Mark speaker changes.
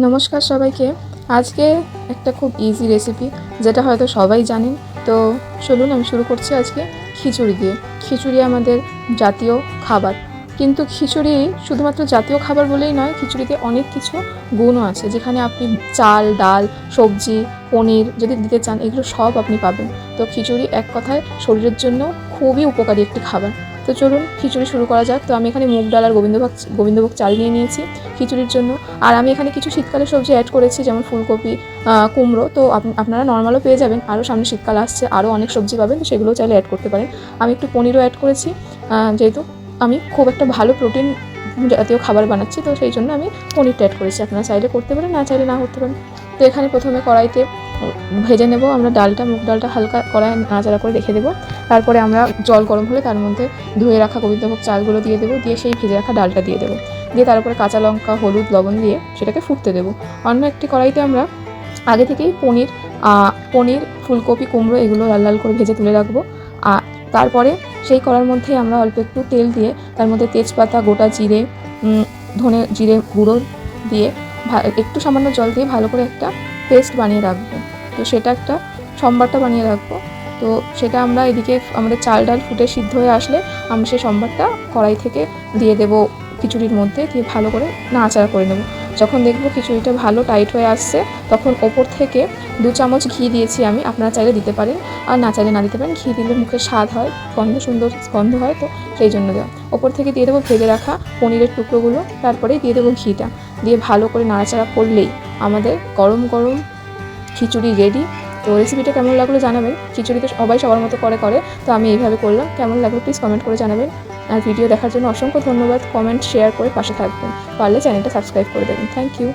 Speaker 1: নমস্কার সবাইকে। আজকে একটা খুব ইজি রেসিপি যেটা হয়তো সবাই জানেন। তো চলুন, আমি শুরু করছি আজকে খিচুড়ি দিয়ে। খিচুড়ি আমাদের জাতীয় খাবার। কিন্তু খিচুড়ি শুধুমাত্র জাতীয় খাবার বলেই নয়, খিচুড়িতে অনেক কিছু গুণও আছে। যেখানে আপনি চাল, ডাল, সবজি, পনির যদি দিতে চান, এগুলো সব আপনি পাবেন। তো খিচুড়ি এক কথায় শরীরের জন্য খুবই উপকারী একটি খাবার। তো চলুন, খিচুড়ি শুরু করা যাক। তো আমি এখানে মুগ ডাল আর গোবিন্দভোগ গোবিন্দভোগ চাল নিয়ে নিয়েছি খিচুড়ির জন্য। আর আমি এখানে কিছু শীতকালের সবজি অ্যাড করেছি, যেমন ফুলকপি কুমড়ো। তো আপ- আপনারা নর্মালও পেয়ে যাবেন আরও সামনে শীতকাল আসছে আরও অনেক সবজি পাবেন, তো সেগুলোও চাইলে অ্যাড করতে পারেন। আমি একটু পনিরও অ্যাড করেছি যেহেতু আমি খুব একটা ভালো প্রোটিন জাতীয় খাবার বানাচ্ছি, তো সেই জন্য আমি পনিরটা অ্যাড করেছি। আপনারা চাইলে করতে পারেন, না চাইলে না করতে পারেন। তো এখানে প্রথমে কড়াইতে ভেজে নেব, আমরা ডালটা, মুগ ডালটা হালকা কড়াই নাড়াচাড়া করে রেখে দেবো। তারপরে আমরা জল গরম হলে তার মধ্যে ধুয়ে রাখা গোবিন্দভোগ চালগুলো দিয়ে দেবো, দিয়ে সেই ভেজে রাখা ডালটা দিয়ে দেবো। দিয়ে তার উপরে কাঁচা লঙ্কা, হলুদ, লবণ দিয়ে সেটাকে ফুটতে দেবো। অন্য একটি কড়াইতে আমরা আগে থেকেই পনির পনির, ফুলকপি, কুমড়ো এগুলো লাল লাল করে ভেজে তুলে রাখব। আর তারপরে সেই কড়ার মধ্যেই আমরা অল্প একটু তেল দিয়ে তার মধ্যে তেজপাতা, গোটা জিরে ধনে, জিরে গুঁড়ো দিয়ে একটু সামান্য জল দিয়ে ভালো করে একটা পেস্ট বানিয়ে রাখব। তো সেটা একটা সম্বারটা বানিয়ে রাখব। তো সেটা আমরা এদিকে আমাদের চাল ডাল ফুটে সিদ্ধ হয়ে আসলে আমরা সেই সম্বারটা কড়াই থেকে দিয়ে দেবো খিচুড়ির মধ্যে দিয়ে ভালো করে নাড়াচাড়া করে নেব। যখন দেখব খিচুড়িটা ভালো টাইট হয়ে আসছে, তখন ওপর থেকে দু চামচ ঘি দিয়েছি আমি, আপনারা চাইলে দিতে পারেন। আর না চাইলে না দিতে পারেন, ঘি দিলে মুখে স্বাদ হয়, গন্ধ সুন্দর গন্ধ হয়, তো সেই জন্য দেওয়া। ওপর থেকে দিয়ে দেবো ভেজে রাখা পনিরের টুকরোগুলো তারপরে দিয়ে দেবো ঘিটা। দিয়ে ভালো করে নাড়াচাড়া করলেই আমাদের গরম গরম খিচুড়ি রেডি তো রেসিপিটা কেমন লাগল জানাবেন। খিচুড়ি তো সবাই সবার মতো করে করে। তো আমি এইভাবে করলাম। কেমন লাগল প্লিজ কমেন্ট করে জানাবেন। আর ভিডিও দেখার জন্য অসংখ্য ধন্যবাদ। কমেন্ট শেয়ার করে পাশে থাকবেন। পারলে চ্যানেলটা সাবস্ক্রাইব করে দেবেন। Thank you